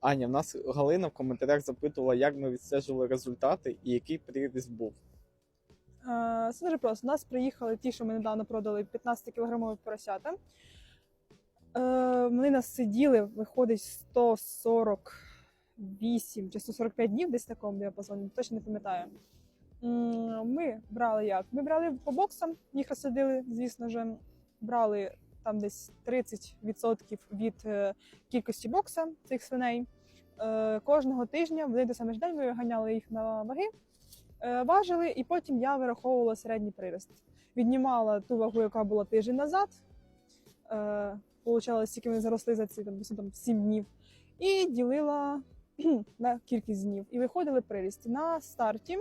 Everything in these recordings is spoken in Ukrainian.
Аня, в нас Галина в коментарях запитувала, як ми відстежували результати і який приріст був. Е, Це дуже просто. У нас приїхали ті, що ми недавно продали 15 кілограмові поросята. Е, Вони нас сиділи, виходить 148 чи 145 днів, десь в такому діапазоні, точно не пам'ятаю. Ми брали як? Ми брали по боксам, їх розсадили, звісно ж, брали там десь 30% від е, кількості бокса цих свиней. Е, Кожного тижня в один той самий ж день ми ганяли їх на ваги е, важили, і потім я вираховувала середній прирост. Віднімала ту вагу, яка була тиждень назад. Получала, скільки вони заросли за ці там, там 7 днів, і ділила на кількість днів. І виходили приріст. На старті,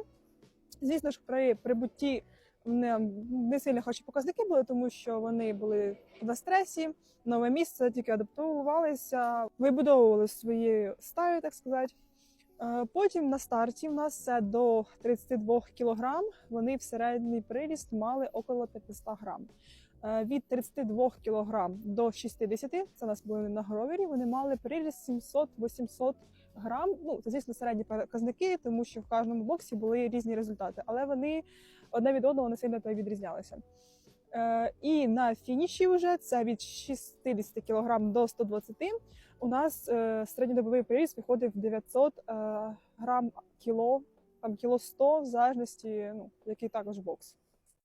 звісно ж, при прибутті не, не сильно хороші показники були, тому що вони були на стресі, нове місце, тільки адаптувалися, вибудовували свої стаї, так сказати. Е, Потім на старті в нас це до 32 кг, вони в середній приріст мали около 500 грам. Е, Від 32 кг до 60, це у нас були на гровері, вони мали приріст 700-800 грам. Ну, це, звісно, середні показники, тому що в кожному боксі були різні результати, але вони одне від одного не сильно відрізнялися. Е, І на фініші вже це від 60 кг до 120 у нас е, середньодобовий приріст виходив 900 е, грам кіло, там кіло 100, в залежності, ну, який також бокс.